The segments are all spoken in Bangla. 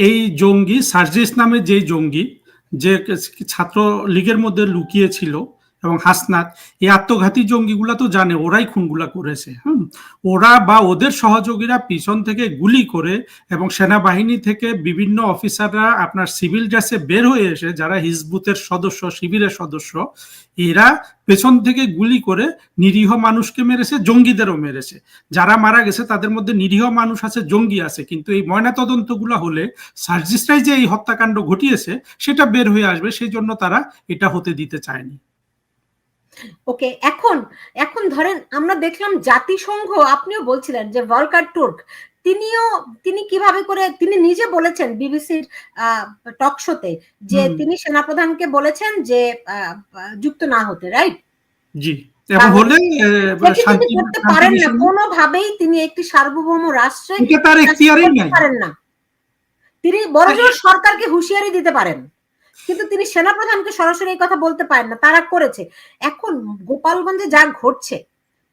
এই জঙ্গি সার্জিস নামে যে জঙ্গি যে ছাত্র লীগের মধ্যে লুকিয়েছিল এবং হাসনাত, এই আত্মঘাতী জঙ্গিগুলা তো জানে, ওরাই খুনগুলা করেছে, হুম? ওরা বা ওদের সহযোগীরা পিছন থেকে গুলি করে এবং সেনাবাহিনী থেকে বিভিন্ন অফিসাররা আপনার সিভিল ড্রেসে বের হয়ে এসে, যারা হিজবুতের সদস্য, শিবিরের সদস্য, এরা পেছন থেকে গুলি করে নিরীহ মানুষকে মেরেছে, জঙ্গিদেরও মেরেছে। যারা মারা গেছে, তাদের মধ্যে নিরীহ মানুষ আছে, জঙ্গি আছে, কিন্তু এই ময়নাতদন্তগুলো হলে সার্জিসরাই যে এই হত্যাকাণ্ড ঘটিয়েছে, সেটা বের হয়ে আসবে সেই জন্য তারা এটা হতে দিতে চায়নি। ওকে এখন এখন ধরেন আমরা দেখলাম জাতিসংঘ আপনিও বলছিলেন যে ভলকার টুর্ক তিনিও তিনি কীভাবে করে তিনি নিজে বলেছেন বিবিসির টক শোতে যে তিনি সেনাপ্রধানকে বলেছেন যে যুক্ত না হতে রাইট জি হলে করতে পারেন না। কোনোভাবেই তিনি একটি সার্বভৌম রাষ্ট্রে পারেন না। তিনি বড়জোর সরকারকে হুঁশিয়ারি দিতে পারেন। কিন্তু তিনি সেনাপ্রধানকে সরাসরি এই কথা বলতে পারেন না, তারা করেছে। এখন গোপালগঞ্জে যা ঘটছে,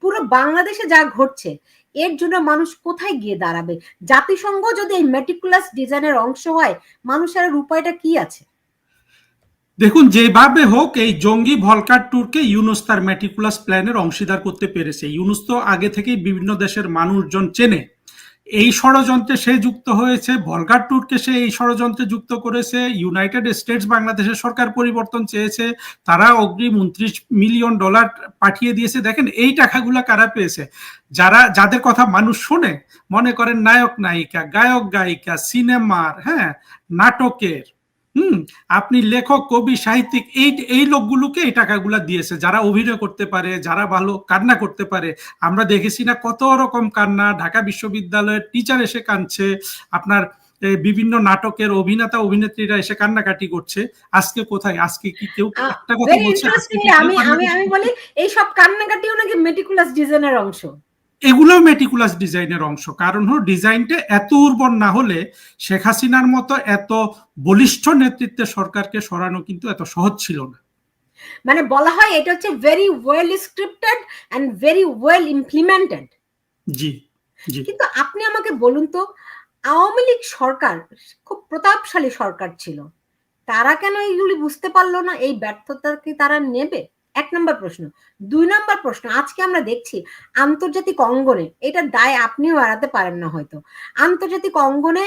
পুরো বাংলাদেশে যা ঘটছে, এর জন্য মানুষ কোথায় গিয়ে দাঁড়াবে? জাতিসংঘ যদি এই মেটিকুলাস ডিজাইনের অংশ হয়, মানুষের উপায়টা কি আছে? দেখুন, যেভাবে হোক, এই জঙ্গি ভলকার ট্যুরকে ইউনুস তার মেটিকুলাস প্ল্যানের অংশীদার করতে পেরেছে। ইউনুস তো আগে থেকেই বিভিন্ন দেশের মানুষজন চেনে। এই ষড়যন্ত্রে সে যুক্ত হয়েছে বলগার ট্যুরকে সে এই ষড়যন্ত্রে যুক্ত করেছে ইউনাইটেড স্টেটস বাংলাদেশের সরকার পরিবর্তন চেয়েছে, তারা অগ্রিম উনত্রিশ মিলিয়ন ডলার পাঠিয়ে দিয়েছে। দেখেন, এই টাকাগুলো কারা পেয়েছে? যারা, যাদের কথা মানুষ শোনে, মনে করেন নায়ক নায়িকা গায়ক গায়িকা সিনেমার হ্যাঁ নাটকের। হুম আপনি লেখক কবি সাহিত্যিক এই এই লোকগুলোকে এই টাকাগুলা দিয়েছে। যারা অভিনয় করতে পারে যারা ভালো কান্না করতে পারে আমরা দেখেছি না কত রকম কান্না। ঢাকা বিশ্ববিদ্যালয়ের টিচার এসে কাঁদছে আপনার বিভিন্ন নাটকের অভিনেতা অভিনেত্রীরা এসে কান্নাকাটি করছে। আজকে কোথায়? আজকে কি কেউ একটা কথা বলছে? আমি আমি আমি বলি এই সব কান্নাকাটিও নাকি মেটিকুলাস ডিজাইনের অংশ। এগুলো মেটিকুলাস ডিজাইনের অংশ। কারণ হলো ডিজাইনটা এত উর্বর না হলে শেখ হাসিনার মতো এত বলিষ্ঠ নেতৃত্বে সরকারকে সরানো কিন্তু এত সহজ ছিল না। মানে বলা হয় এটা হচ্ছে very well scripted and very well implemented জি জি। কিন্তু আপনি আমাকে বলুন তো আওয়ামী লীগ সরকার খুব প্রতাপশালী সরকার ছিল। তারা কেন এইগুলি বুঝতে পারল না? এই ব্যর্থতা কি তারা নেবে? এক নম্বর প্রশ্ন। দুই নম্বর প্রশ্ন, আজকে আমরা দেখছি আন্তর্জাতিক অঙ্গনে এটা দায় আপনিও এড়াতে পারেন না হয়তো। আন্তর্জাতিক অঙ্গনে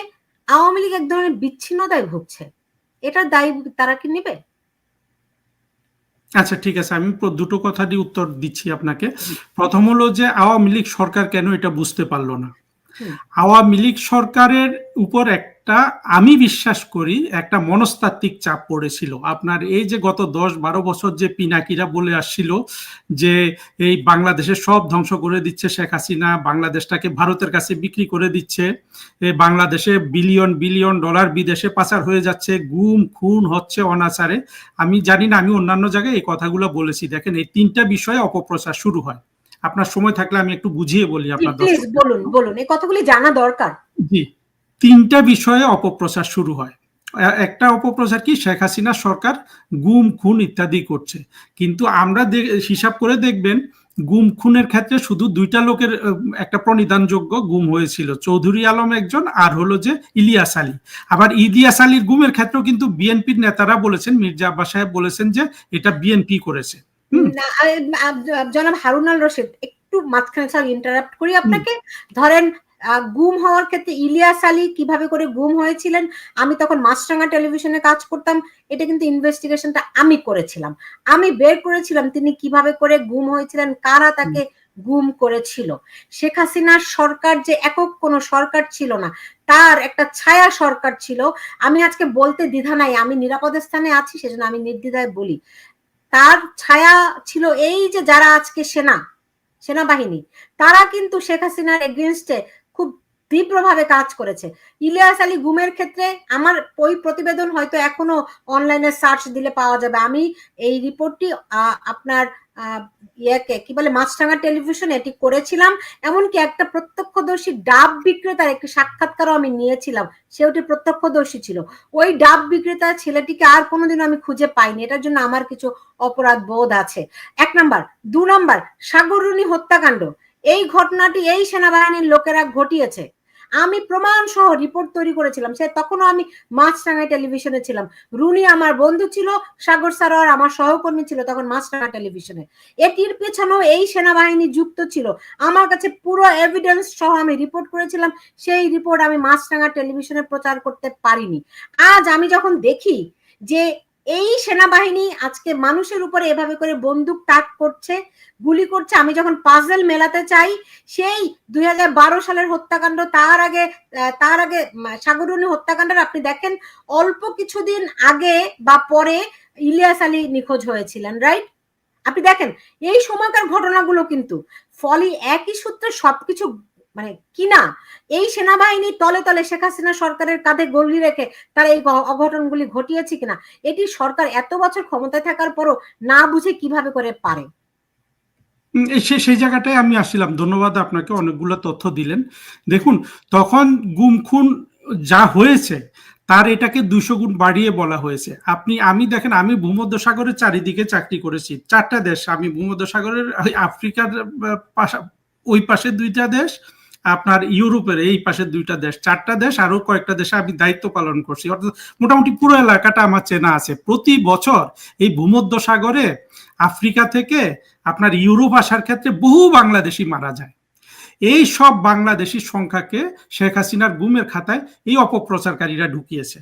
আওয়ামী লীগ এক ধরনের বিচ্ছিন্নতায় ভুগছে। এটার দায় তারা কি নেবে? আচ্ছা ঠিক আছে। আমি দুটো কথারই উত্তর দিচ্ছি আপনাকে। প্রথম হলো যে আওয়ামী লীগ সরকার কেন এটা বুঝতে পারল না? আওয়ামী লীগ সরকারের উপর একটা, আমি বিশ্বাস করি, একটা মনস্তাত্ত্বিক চাপ পড়েছিল। আপনার এই যে গত দশ বারো বছর যে পিনাকিরা বলে আসছিল যে এই বাংলাদেশের সব ধ্বংস করে দিচ্ছে শেখ হাসিনা, বাংলাদেশটাকে ভারতের কাছে বিক্রি করে দিচ্ছে বাংলাদেশে বিলিয়ন বিলিয়ন ডলার বিদেশে পাচার হয়ে যাচ্ছে, গুম, খুন হচ্ছে অনাচারে। আমি জানি না, আমি অন্যান্য জায়গায় এই কথাগুলো বলেছি। দেখেন, এই তিনটা বিষয়ে অপপ্রচার শুরু হয়। আপনার সময় থাকলে আমি একটু বুঝিয়ে বলি আপনার বলুন বলুন এই কথাগুলি জানা দরকার। জি তিনটা বিষয়ে অপপ্রচার শুরু হয়। একটা অপপ্রচার কি শেখ হাসিনা সরকার গুম খুন ইত্যাদি করছে। কিন্তু আমরা হিসাব করে দেখবেন গুম খুনের ক্ষেত্রে শুধু দুইটা লোকের একটা প্রণিধানযোগ্য গুম হয়েছিল। চৌধুরী আলম একজন আর হলো যে ইলিয়াস আলী। আবার ইলিয়াস আলীর গুমের ক্ষেত্রেও কিন্তু বিএনপির নেতারা বলেছেন মির্জা আব্বাস সাহেব বলেছেন যে এটা বিএনপি করেছে। জনাব হারুনাল রশিদ একটু মাঝখানে ইন্টারাপ্ট করি আপনাকে। ধরেন গুম হওয়ার ক্ষেত্রে ইলিয়াস আলী কীভাবে করে গুম হয়েছিলেন? আমি তখন মাছরাঙ্গা টেলিভিশনে কাজ করতাম। এটা কিন্তু ইনভেস্টিগেশনটা আমি করেছিলাম। আমি বের করেছিলাম তিনি কীভাবে করে গুম হয়েছিলেন কারা তাকে গুম করেছিল? শেখ হাসিনার সরকার যে একক কোন সরকার ছিল না তার একটা ছায়া সরকার ছিল। আমি আজকে বলতে দ্বিধা নাই আমি নিরাপদ স্থানে আছি সেজন্য আমি নির্দ্বিধায় বলি। তার ছায়া ছিল এই যে যারা আজকে সেনা, সেনাবাহিনী, তারা কিন্তু শেখ হাসিনার এগেনস্টে খুব তীব্রভাবে কাজ করেছে। ইলিয়াস আলী গুমের ক্ষেত্রে আমার ওই প্রতিবেদন হয়তো এখনও অনলাইনে সার্চ দিলে পাওয়া যাবে। আমি এই রিপোর্টটি আপনার ইয়েকে, কি বলে, মাছরাঙা টেলিভিশন এটি করেছিলাম। এমনকি একটা প্রত্যক্ষদর্শী ডাব বিক্রেতার একটি সাক্ষাৎকারও আমি নিয়েছিলাম সে ওটি প্রত্যক্ষদর্শী ছিল। ওই ডাব বিক্রেতা ছেলেটিকে আর কোনোদিন আমি খুঁজে পাইনি, এটার জন্য আমার কিছু অপরাধ বোধ আছে। এক নাম্বার। দু নাম্বার। সাগররুনি হত্যাকাণ্ড। এই ঘটনাটি এই সেনাবাহিনীর লোকেরা ঘটিয়েছে। আমি প্রমাণ সহ রিপোর্ট তৈরি করেছিলাম। সে তখনও আমি মাছরাঙা টেলিভিশনে ছিলাম। রুনি আমার বন্ধু ছিল, সাগর সারোয়ার আমার সহকর্মী ছিল তখন মাছরাঙা টেলিভিশনে এটির পেছনেও এই সেনাবাহিনী যুক্ত ছিল। আমার কাছে পুরো এভিডেন্স সহ আমি রিপোর্ট করেছিলাম। সেই রিপোর্ট আমি মাছরাঙা টেলিভিশনে প্রচার করতে পারিনি। আজ আমি যখন দেখি যে এই সেনাবাহিনী আজকে মানুষের উপরে এভাবে করে বন্দুক তাক করছে, গুলি করছে। আমি যখন পাজেল মেলাতে চাই, সেই দু হাজার বারো সালের হত্যাকাণ্ড, তার আগে তার আগে সাগরুনি হত্যাকাণ্ডের আপনি দেখেন, অল্প কিছুদিন আগে বা পরে ইলিয়াস আলী নিখোঁজ হয়েছিলেন রাইট আপনি দেখেন, এই সময়কার ঘটনাগুলো কিন্তু, ফলে একই সূত্রে সবকিছু মানে কিনা এই সেনাবাহিনী তলে তলে শেখ হাসিনা সরকারের কাঁধে গলি রেখে তারা এই অঘটনগুলি ঘটিয়েছে কিনা? এটি সরকার এত বছর ক্ষমতায় থাকার পরও না বুঝে কীভাবে করে পারে? সেই জায়গাটায় আমি আসছিলাম। ধন্যবাদ আপনাকে, অনেকগুলো তথ্য দিলেন। দেখুন, তখন গুম খুন যা হয়েছে, তার এটাকে দুশো গুণ বাড়িয়ে বলা হয়েছে। আপনি, আমি দেখেন, আমি ভূমধ্য সাগরের চারিদিকে চাকরি করেছি। চারটা দেশ, আমি ভূমধ্য সাগরের আফ্রিকার পাশা, ওই পাশে দুইটা দেশ আপনার ইউরোপের এই পাশে দুইটা দেশ, চারটা দেশ আরও কয়েকটা দেশে আমি দায়িত্ব পালন করছি। অর্থাৎ মোটামুটি পুরো এলাকাটা আমার চেনা আছে। প্রতি বছর এই ভূমধ্য সাগরে আফ্রিকা থেকে আপনার ইউরোপ আসার ক্ষেত্রে বহু বাংলাদেশি মারা যায়। এই সব বাংলাদেশির সংখ্যাকে শেখ হাসিনার গুমের খাতায় এই অপপ্রচারকারীরা ঢুকিয়েছে।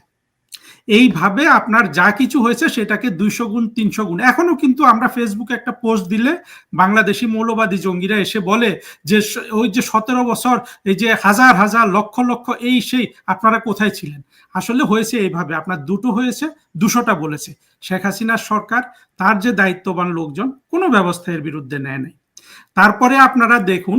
এইভাবে আপনার যা কিছু হয়েছে সেটাকে দুইশো গুণ, তিনশো গুণ। এখনও কিন্তু আমরা ফেসবুকে একটা পোস্ট দিলে বাংলাদেশি মৌলবাদী জঙ্গিরা এসে বলে যে ওই যে সতেরো বছর, এই যে হাজার হাজার, লক্ষ লক্ষ, এই সেই, আপনারা কোথায় ছিলেন? আসলে হয়েছে এইভাবে। আপনার দুটো হয়েছে, দুশোটা বলেছে। শেখ হাসিনার সরকার, তার যে দায়িত্ববান লোকজন, কোনো ব্যবস্থা এর বিরুদ্ধে নেয় নাই। তারপরে আপনারা দেখুন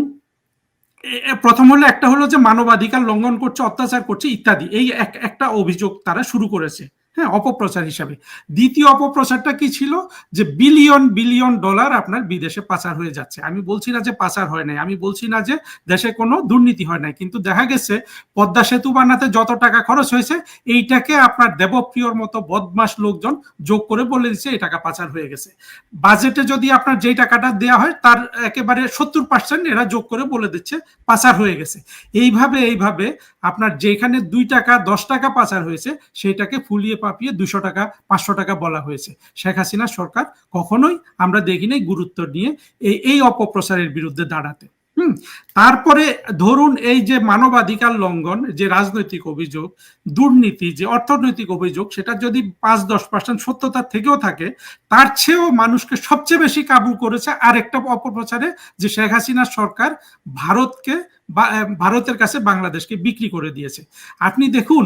প্রথম হলো একটা হলো যে মানবাধিকার লঙ্ঘন করছে, অত্যাচার করছে ইত্যাদি। এই এক- একটা অভিযোগ তারা শুরু করেছে। হ্যাঁ অপপ্রচার হিসাবে। দ্বিতীয় অপপ্রচারটা কি ছিল? যে বিলিয়ন বিলিয়ন ডলার আপনার বিদেশে পাচার হয়ে যাচ্ছে। আমি বলছি না যে পাচার হয় নাই, আমি বলছি না যে দেশে কোনো দুর্নীতি হয় নাই। কিন্তু দেখা গেছে, পদ্মা সেতু বানাতে যত টাকা খরচ হয়েছে, এইটাকে আপনার দেবপ্রিয়র মতো বদমাস লোকজন যোগ করে বলে দিচ্ছে, এই টাকা পাচার হয়ে গেছে। বাজেটে যদি আপনার যেই টাকাটা দেওয়া হয়, তার একেবারে সত্তর পার্সেন্ট এরা যোগ করে বলে দিচ্ছে, পাচার হয়ে গেছে। এইভাবে এইভাবে আপনার যেখানে দুই টাকা, দশ টাকা পাচার হয়েছে, সেইটাকে ফুলিয়ে পাপিয়ে দুশো টাকা, পাঁচশো টাকা বলা হয়েছে। শেখ হাসিনা সরকার কখনোই আমরা দেখিনি গুরুত্ব নিয়ে এই এই অপপ্রচারের বিরুদ্ধে দাঁড়াতে। হুম, তারপরে ধরুন এই যে মানবাধিকার লঙ্ঘন, যে রাজনৈতিক অভিযোগ, দুর্নীতি, যে অর্থনৈতিক অভিযোগ, সেটা যদি পাঁচ, দশ পার্সেন্ট সত্যতার থেকেও থাকে, তার চেয়েও মানুষকে সবচেয়ে বেশি কাবু করেছে আরেকটা অপপ্রচারে যে শেখ হাসিনার সরকার ভারতকে ভারতের কাছে বাংলাদেশকে বিক্রি করে দিয়েছে। আপনি দেখুন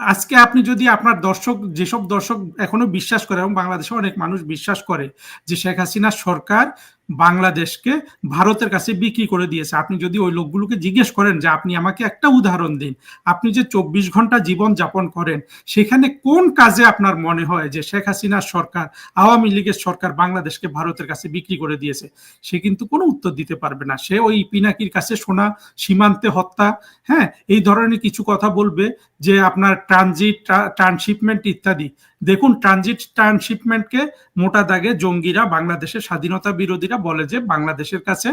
আজকে আপনি যদি আপনার দর্শক, যেসব দর্শক এখনও বিশ্বাস করে এবং বাংলাদেশে অনেক মানুষ বিশ্বাস করে যে শেখ হাসিনা সরকার বাংলাদেশকে ভারতের কাছে বিক্রি করে দিয়েছে। আপনি যদি ওই লোকগুলোকে জিজ্ঞেস করেন যে, আপনি আমাকে একটা উদাহরণ দিন। আপনি যে চব্বিশ ঘণ্টা জীবন যাপন করেন, সেখানে কোন কাজে আপনার মনে হয় যে শেখ হাসিনার সরকার, আওয়ামী লীগের সরকার বাংলাদেশকে ভারতের কাছে বিক্রি করে দিয়েছে? সে কিন্তু কোনো উত্তর দিতে পারবে না। সে ওই পিনাকির কাছে শোনা সীমান্তে হত্যা হ্যাঁ এই ধরনের কিছু কথা বলবে যে আপনার ট্রানজিট ট্রান্সশিপমেন্ট ইত্যাদি। দেখুন ট্রানজিট ট্রান্সশিপমেন্টকে মোটা দাগে জঙ্গিরা বাংলাদেশের স্বাধীনতা বিরোধীরা বলে যে বাংলাদেশের কাছে।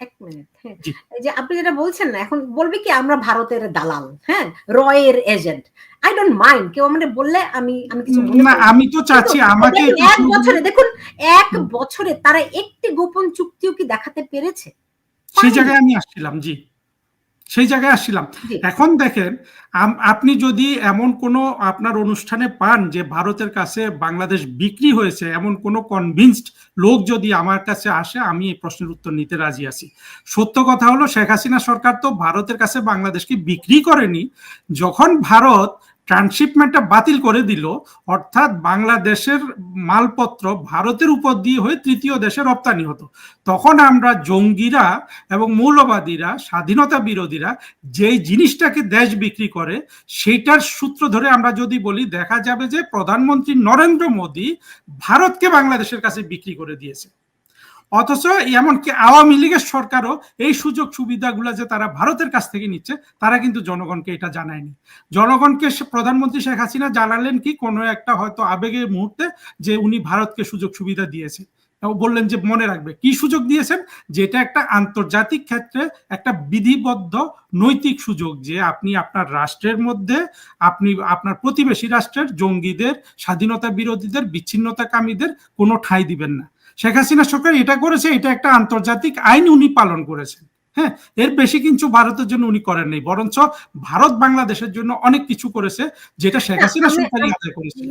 এক মিনিট হ্যাঁ। যে আপনি যেটা বলছেন না এখন বলবে কি আমরা ভারতের দালাল হ্যাঁ রয়ের এজেন্ট। আই ডোন্ট মাইন্ড কেউ আমাদের বললে আমি আমি কিছু না আমি তো চাচ্ছি আমাকে এক বছরে দেখুন এক বছরে তারা একটি গোপন চুক্তিও কি দেখাতে পেরেছে? সেই জায়গায় আমি আসছিলাম জি। সেই জায়গায় আসছিলাম। এখন দেখেন আপনি যদি এমন কোনো আপনার অনুষ্ঠানে পান যে ভারতের কাছে বাংলাদেশ বিক্রি হয়েছে এমন কোনো কনভিনসড লোক যদি আমার কাছে আসে আমি এই প্রশ্নের উত্তর নিতে রাজি আছি। সত্য কথা হলো শেখ হাসিনা সরকার তো ভারতের কাছে বাংলাদেশকে বিক্রি করেনি। যখন ভারত ট্রান্সশিপমেন্টটা বাতিল করে দিল, অর্থাৎ বাংলাদেশের মালপত্র ভারতের উপর দিয়ে হয়ে তৃতীয় দেশে রপ্তানি হতো। তখন আমরা জঙ্গিরা এবং মৌলবাদীরা, স্বাধীনতা বিরোধীরা যেই জিনিসটাকে দেশ বিক্রি করে, সেইটার সূত্র ধরে আমরা যদি বলি, দেখা যাবে যে প্রধানমন্ত্রী নরেন্দ্র মোদী ভারতকে বাংলাদেশের কাছে বিক্রি করে দিয়েছে। অথচ এমনকি আওয়ামী লীগের সরকারও এই সুযোগ সুবিধাগুলো যে তারা ভারতের কাছ থেকে নিচ্ছে, তারা কিন্তু জনগণকে এটা জানায়নি। জনগণকে প্রধানমন্ত্রী শেখ হাসিনা জানালেন কি, কোনো একটা হয়তো আবেগের মুহূর্তে যে উনি ভারতকে সুযোগ সুবিধা দিয়েছে বললেন যে মনে রাখবে, কি সুযোগ দিয়েছেন? যেটা একটা আন্তর্জাতিক ক্ষেত্রে একটা বিধিবদ্ধ নৈতিক সুযোগ যে আপনি আপনার রাষ্ট্রের মধ্যে, আপনি আপনার প্রতিবেশী রাষ্ট্রের জঙ্গিদের, স্বাধীনতা বিরোধীদের, বিচ্ছিন্নতাকামীদের কোনো ঠাঁই দিবেন না। শেখ হাসিনা সরকার এটা করেছে এটা একটা আন্তর্জাতিক আইন উনি পালন করেছেন। হ্যাঁ এর বেশি কিন্তু ভারতের জন্য উনি করেন নাই বরঞ্চ ভারত বাংলাদেশের জন্য অনেক কিছু করেছে যেটা শেখ হাসিনা সরকারই আদায় করেছে।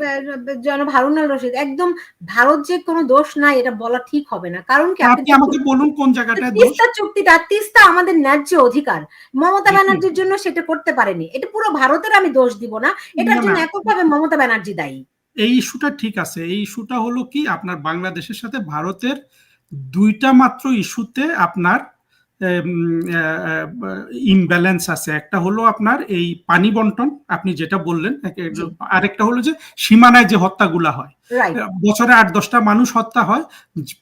জনাব হারুনাল রশিদ একদম ভারত যে কোনো দোষ নাই এটা বলা ঠিক হবে না। কারণ কি আপনি আমাকে বলুন কোন জায়গাটা দোষ? তিস্তা চুক্তিটা তিস্তা আমাদের ন্যায্য অধিকার। মমতা ব্যানার্জির জন্য সেটা করতে পারেনি। এটা পুরো ভারতের আমি দোষ দিব না। এটার জন্য। এককভাবে মমতা ব্যানার্জি দায়ী। এই ইস্যুটা ঠিক আছে। এই ইস্যুটা হলো কি? আপনার বাংলাদেশের সাথে ভারতের দুইটা মাত্র ইস্যুতে আপনার ইমব্যালেন্স আছে। একটা হলো আপনার এই পানি বন্টন আপনি যেটা বললেন আরেকটা হলো যে সীমানায় যে হত্যাগুলা হয়। বছরে আট দশটা মানুষ হত্যা হয়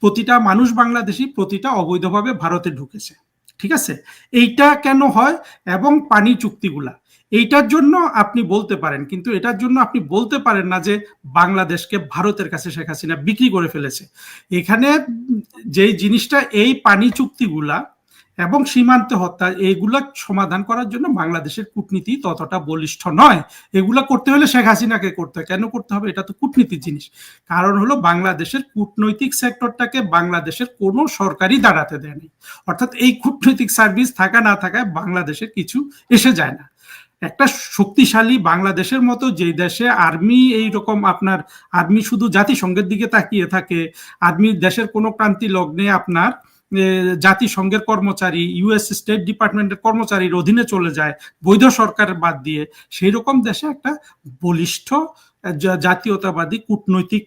প্রতিটা মানুষ বাংলাদেশি প্রতিটা অবৈধভাবে ভারতে ঢুকেছে। ঠিক আছে? এইটা কেন হয়? এবং পানি চুক্তিগুলা। এইটার জন্য আপনি বলতে পারেন, কিন্তু এটার জন্য আপনি বলতে পারেন না যে বাংলাদেশকে ভারতের কাছে শেখ হাসিনা বিক্রি করে ফেলেছে। এখানে যে জিনিসটা, এই পানি চুক্তিগুলা এবং সীমান্ত হত্যা এইগুলা সমাধান করার জন্য বাংলাদেশের কূটনীতি ততটা বলিষ্ঠ নয়। এগুলা করতে হলে শেখ হাসিনাকে করতে হয়। কেন করতে হবে? এটা তো কূটনীতির জিনিস। কারণ হলো বাংলাদেশের কূটনৈতিক সেক্টরটাকে বাংলাদেশের কোনো সরকারই দাঁড়াতে দেয়নি। অর্থাৎ এই কূটনৈতিক সার্ভিস থাকা না থাকায় বাংলাদেশের কিছু এসে যায় না। একটা শক্তিশালী বাংলাদেশের মতো যে দেশে আর্মি এই রকম আপনার, আর্মি শুধু জাতিসংঘের দিকে তাকিয়ে থাকে, আর্মি দেশের কোনো ক্রান্তি লগ্নে আপনার জাতিসংঘের কর্মচারী ইউএস স্টেট ডিপার্টমেন্টের কর্মচারীর অধীনে চলে যায়, বৈধ সরকারের বাদ দিয়ে সেই রকম দেশে একটা বলিষ্ঠ জাতীয়তাবাদী কূটনৈতিক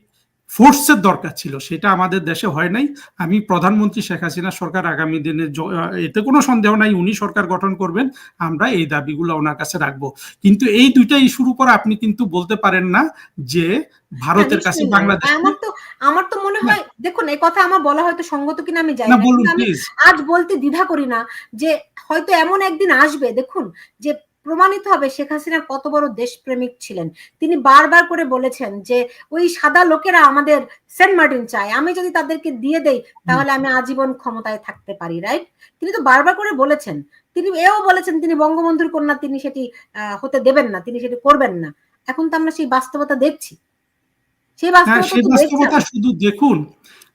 ফোর্সের দরকার ছিল সেটা আমাদের দেশে হয় নাই। আমি প্রধানমন্ত্রী শেখ হাসিনা সরকার আগামী দিনে এতে কোনো সন্দেহ নাই উনি সরকার গঠন করবেন আমরা এই দাবিগুলো ওনার কাছে রাখব। কিন্তু এই দুইটা ইস্যুর উপর আপনি কিন্তু বলতে পারেন না যে ভারতের কাছে বাংলাদেশ আমার তো আমার তো মনে হয় দেখুন এই কথা আমার বলা হয়তো সঙ্গত কিনা আমি জানি না আজ বলতে দ্বিধা করি না যে হয়তো এমন একদিন আসবে দেখুন যে প্রমাণিত হবে শেখ হাসিনা কত বড় দেশপ্রেমিক ছিলেন। তিনি বারবার করে বলেছেন যে ওই সাদা লোকেরা আমাদের সেন্ট মার্টিন চায়। আমি যদি তাদেরকে দিয়ে দেই তাহলে আমি আজীবন ক্ষমতায় থাকতে পারি রাইট তিনি তো বারবার করে বলেছেন। তিনি এও বলেছেন তিনি বঙ্গবন্ধুর কন্যা তিনি সেটি আহ, হতে দেবেন না তিনি সেটি করবেন না। এখন তো আমরা সেই বাস্তবতা দেখছি। সেই বাস্তবতা শুধু দেখুন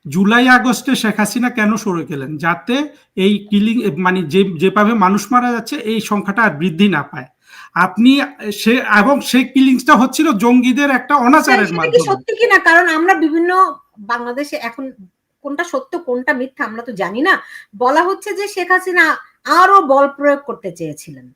জুলাই আগস্টে শেখ হাসিনা কেন সরে গেলেন? যাতে এই কিলিং মানে যে যেভাবে মানুষ মারা যাচ্ছে এই সংখ্যাটা আর বৃদ্ধি না পায়। আপনি সে এবং সেই কিলিংসটা হচ্ছিল জঙ্গিদের একটা অনাচারের মাধ্যমে। সত্যি কিনা? কারণ আমরা বিভিন্ন বাংলাদেশে এখন কোনটা সত্য কোনটা মিথ্যা আমরা তো জানি না। বলা হচ্ছে যে শেখ হাসিনা আরও বল প্রয়োগ করতে চেয়েছিলেন।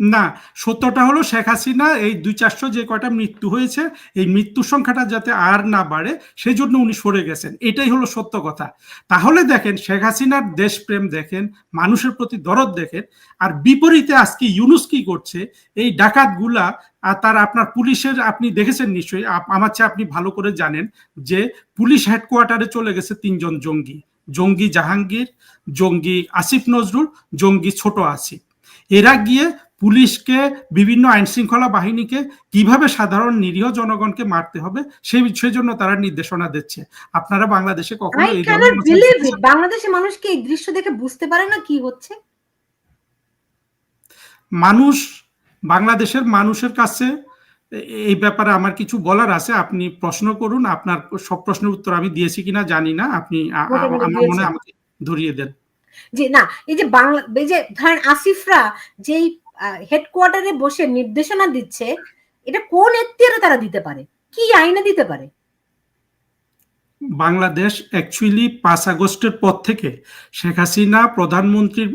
না, সত্যটা হলো শেখ হাসিনা এই দুই চারশো যে কয়টা মৃত্যু হয়েছে, এই মৃত্যুর সংখ্যাটা যাতে আর না বাড়ে সেই জন্য উনি সরে গেছেন। এটাই হলো সত্য কথা। তাহলে দেখেন, শেখ হাসিনার দেশপ্রেম দেখেন, মানুষের প্রতি দরদ দেখেন, আর বিপরীতে আজকে ইউনুস কি করছে, এই ডাকাতগুলা, আর তার আপনার পুলিশের, আপনি দেখেছেন নিশ্চয়ই আমার চেয়ে আপনি ভালো করে জানেন যে পুলিশ হেডকোয়ার্টারে চলে গেছে তিনজন জঙ্গি। জঙ্গি জাহাঙ্গীর, জঙ্গি আসিফ নজরুল, জঙ্গি ছোট আসিফ। এরা গিয়ে পুলিশকে বিভিন্ন আইন শৃঙ্খলা বাহিনীকে কীভাবে সাধারণ নিরীহ জনগণকে মারতে হবে সেই সেজন্য তারা নির্দেশনা দিচ্ছে। আপনারা বাংলাদেশে কখনো বাংলাদেশের মানুষ কি এই দৃশ্য দেখে বুঝতে পারে না কি হচ্ছে? মানুষ বাংলাদেশের মানুষের কাছে এই ব্যাপারে আমার কিছু বলার আছে। আপনি প্রশ্ন করুন আপনার সব প্রশ্নের উত্তর আমি দিয়েছি কিনা জানি না। আপনি আমার মনে আমাকে ধরিয়ে দেন। যে না এই যে বাংলা এই যে ধরেন আসিফরা যেই হেডকোয়ার্টারে বসে নির্দেশনা দিচ্ছে, এটা কোন এখতিয়ারে তারা দিতে পারে? কি আইনে দিতে পারে? বাংলাদেশ অ্যাকচুয়ালি পাঁচ আগস্টের পর থেকে শেখ হাসিনা প্রধানমন্ত্রীর,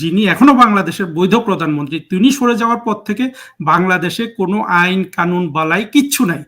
যিনি এখনও বাংলাদেশের বৈধ প্রধানমন্ত্রী, তিনি সরে যাওয়ার পর থেকে বাংলাদেশে কোনো আইন কানুন বালাই কিচ্ছু নাই।